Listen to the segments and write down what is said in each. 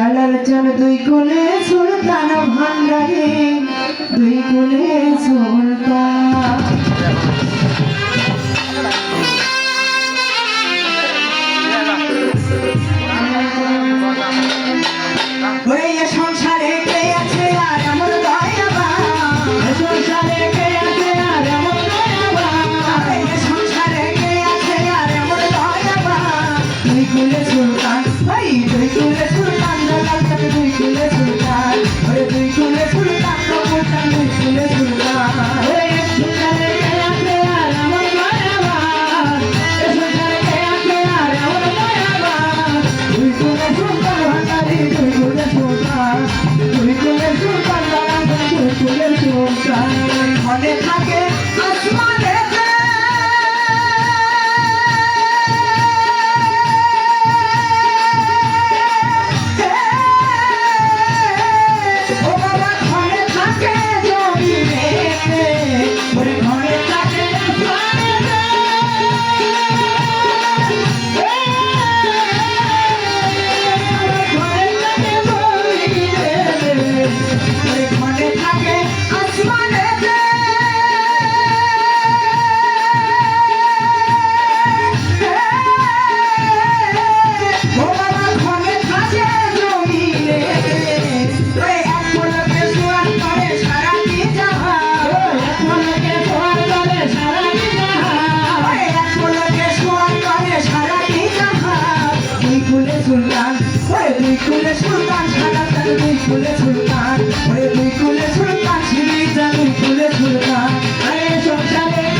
জালাল চান দুই কোলে সুলতান ভান্ডারে দুই কোলে ফুলে সুলতান ওরে তুই কুলে সুলতান, সাদা চালু তুই কুলে সুলতান, ওরে তুই কুলে সুলতান সিঁড়ি চালু কুলে সুলতান। আরে সংসারে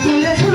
Thank you.